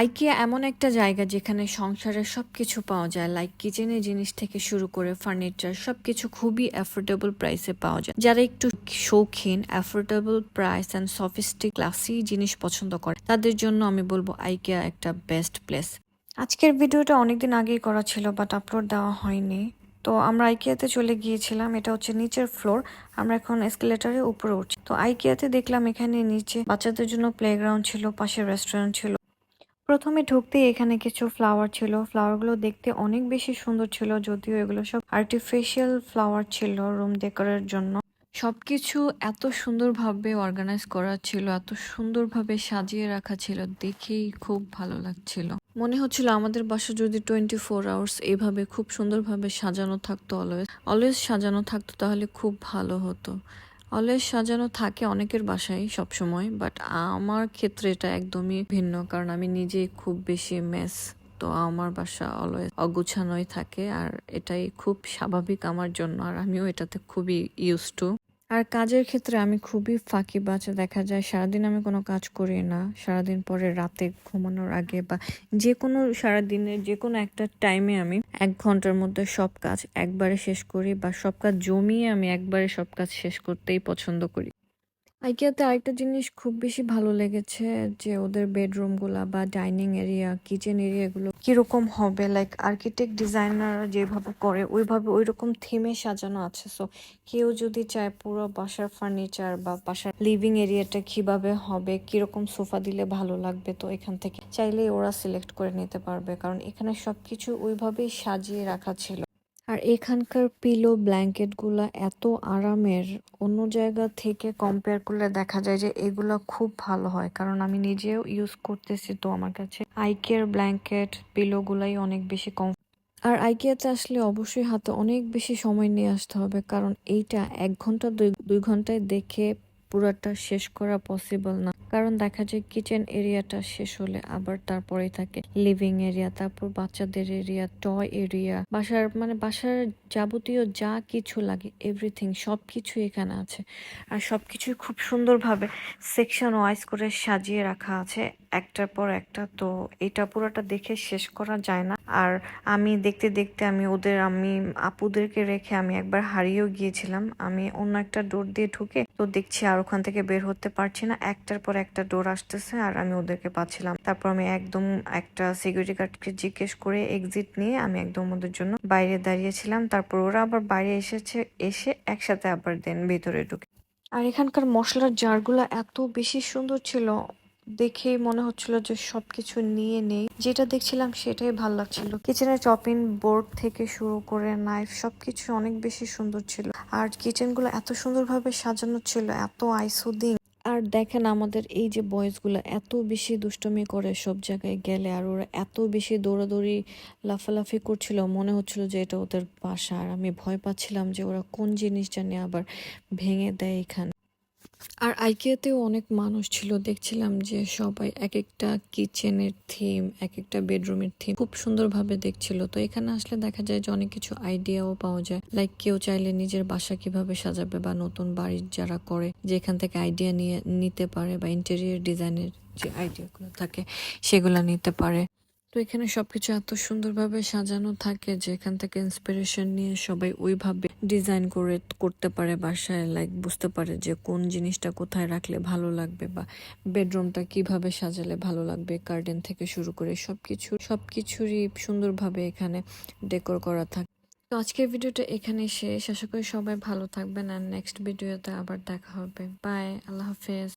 IKEA এমন একটা জায়গা যেখানে সংসারের সবকিছু পাওয়া যায় লাইক কিচেনের জিনিস থেকে শুরু করে ফার্নিচার সবকিছু খুবই অ্যাফোর্ডেবল প্রাইসে পাওয়া যায়। যারা একটু শৌখিন affordable price and sophisticated classy জিনিস পছন্দ করে, তাদের জন্য আমি বলব আইকিয়া একটা বেস্ট প্লেস আজকের ভিডিওটা অনেকদিন আগেই করা ছিল বাট আপলোড দেওয়া হয়নি। তো আমরা আইকিয়াতে চলে গিয়েছিলাম, এটা হচ্ছে নিচের ফ্লোর আমরা এখন এসকেলেটারে উপরে উঠছি। তো আইকিয়াতে দেখলাম এখানে নিচে বাচ্চাদের জন্য প্লেগ্রাউন্ড ছিল, পাশে রেস্টুরেন্ট ছিল। প্রথমে ঢুকতেই এখানে কিছু ফ্লাওয়ার ছিল। ফ্লাওয়ারগুলো দেখতে অনেক বেশি সুন্দর ছিল, যদিও এগুলো সব আর্টিফিশিয়াল ফ্লাওয়ার ছিল রুম ডেকোরের জন্য। সবকিছু এত সুন্দরভাবে অর্গানাইজ করা ছিল, এত সুন্দরভাবে সাজিয়ে রাখা ছিল, দেখেই খুব ভালো লাগছিল। মনে হচ্ছিল আমাদের বাসা যদি টোয়েন্টি ফোর আওয়ার্স এভাবে খুব সুন্দরভাবে সাজানো থাকতো অলওয়েজ অলওয়েজ সাজানো থাকতো তাহলে খুব ভালো হতো। অলওয়েজ সাজানো থাকে অনেকের বাসায় সবসময় বাট আমার ক্ষেত্রে এটা একদমই ভিন্ন, কারণ আমি নিজে খুব বেশি মেস তো আমার বাসা অলওয়েজ অগুছানোই থাকে, আর এটাই খুব স্বাভাবিক আমার জন্য, আর আমিও এটাতে খুবই ইউজ টু আর কাজের ক্ষেত্রে আমি খুবই ফাঁকি বাজে। দেখা যায় সারাদিন আমি কোনো কাজ করি না। সারাদিন পরে রাতে ঘুমানোর আগে বা যে কোনো সারাদিনের যে কোনো একটা টাইমে আমি এক ঘণ্টার মধ্যে সব কাজ একবারে শেষ করি বা সব কাজ জমিয়ে আমি একবারে সব কাজ শেষ করতেই পছন্দ করি। আইকিয়াতে আরেকটা জিনিস খুব বেশি ভালো লেগেছে যে ওদের বেডরুমগুলা বা ডাইনিং এরিয়া কিচেন এরিয়াগুলো কীরকম হবে? লাইক আর্কিটেক্ট ডিজাইনার যেভাবে করে, ওইভাবে ওই রকম থিমে সাজানো আছে। সো কেউ যদি চায় পুরো বাসার ফার্নিচার বা বাসার লিভিং এরিয়াটা কীভাবে হবে, কীরকম সোফা দিলে ভালো লাগবে, তো এখান থেকে চাইলেই ওরা সিলেক্ট করে নিতে পারবে। কারণ এখানে সবকিছু ওইভাবেই সাজিয়ে রাখা ছিল। আর এখানকার পিলো ব্ল্যাঙ্কেটগুলা এত আরামের, অন্য জায়গা থেকে কম্পেয়ার করলে দেখা যায় যে এগুলা খুব ভালো হয়। কারণ আমি নিজেও ইউজ করতেছি তো আমার কাছে। আইকের ব্ল্যাঙ্কেট পিলো গুলাই অনেক বেশি কম আর আইকিয়াতে আসলে অবশ্যই হাতে অনেক বেশি সময় নিয়ে আসতে হবে। কারণ এইটা এক ঘণ্টা, দুই দুই ঘন্টায় দেখে পুরাটা শেষ করা পসিবল না। কারণ দেখা যায় কিচেন এরিয়াটা শেষ হলে আবার তারপরে থাকে। লিভিং এরিয়া তারপর বাচ্চাদের এরিয়া টয় এরিয়া বাসার মানে বাসার যাবতীয় যা কিছু লাগে এভরিথিং সব কিছু এখানে আছে। আর সব কিছুই খুব সুন্দরভাবে সেকশন ওয়াইজ করে সাজিয়ে রাখা আছে, একটার পর একটা। তো এটা পুরোটা দেখে শেষ করা যায় না। আর আমি দেখতে দেখতে আমি ওদের, আমি আপুদেরকে রেখে আমি একবার হারিয়েও গিয়েছিলাম। আমি অন্য একটা ডোর দিয়ে ঢুকে তো দেখছি আর ওখান থেকে বের হতে পারছি না। একটার পর একটা ডোর আসতেছে আর আমি ওদেরকে পাচ্ছিলাম। তারপর আমি একদম একটা সিকিউরিটি গার্ডকে জিজ্ঞেস করে এক্সিট নিয়ে আমি একদম ওদের জন্য বাইরে দাঁড়িয়েছিলাম। তারপর ওরা আবার বাইরে এসেছে, এসে একসাথে আবার দেন ভেতরে ঢুকে। আর এখানকার মশলার জারগুলো এত বেশি সুন্দর ছিল। দেখেই মনে হচ্ছিল যে সবকিছু নিয়ে নেই। যেটা দেখছিলাম সেটাই ভালো লাগছিল। কিচেনের চপিং বোর্ড থেকে শুরু করে নাইফ সবকিছু অনেক বেশি সুন্দর ছিল। আর কিচেনগুলো এত সুন্দরভাবে সাজানো ছিল, এত আইসুদিং আর দেখেন আমাদের এই যে বয়েজগুলো এত বেশি দুষ্টমি করে সব জায়গায় গেলে, আর ওরা এত বেশি দৌড়াদৌড়ি লাফালাফি করছিল, মনে হচ্ছিল যে এটা ওদের বাসা। আর আমি ভয় পাচ্ছিলাম যে ওরা কোন জিনিস জানি আবার ভেঙে দেয় এখানে। আর আইকিয়াতেও অনেক মানুষ ছিল। দেখছিলাম যে সবাই এক একটা কিচেনের থিম এক একটা বেডরুমের থিম খুব সুন্দরভাবে দেখছিল। তো এখানে আসলে দেখা যায় যে অনেক কিছু আইডিয়াও পাওয়া যায়। লাইক কেউ চাইলে নিজের বাসা কীভাবে সাজাবে বা নতুন বাড়ির যারা করে যে এখান থেকে আইডিয়া নিয়ে নিতে পারে বা ইন্টেরিয়র ডিজাইনের যে আইডিয়াগুলো থাকে, সেগুলো নিতে পারে। তো এখানে সবকিছু এত সুন্দরভাবে সাজানো থাকে যে এখান থেকে ইন্সপিরেশন নিয়ে সবাই ওইভাবে ডিজাইন করে করতে পারে বাসায় লাইক বুঝতে পারে যে কোন জিনিসটা কোথায় রাখলে ভালো লাগবে বা বেডরুমটা কীভাবে সাজালে ভালো লাগবে গার্ডেন থেকে শুরু করে সবকিছু, সবকিছুরই সুন্দরভাবে এখানে ডেকোর করা থাকে। তো আজকের ভিডিওটা এখানে শেষ। আশা করি সবাই ভালো থাকবেন আর নেক্সট ভিডিওতে আবার দেখা হবে। বাই আল্লাহ হাফেজ।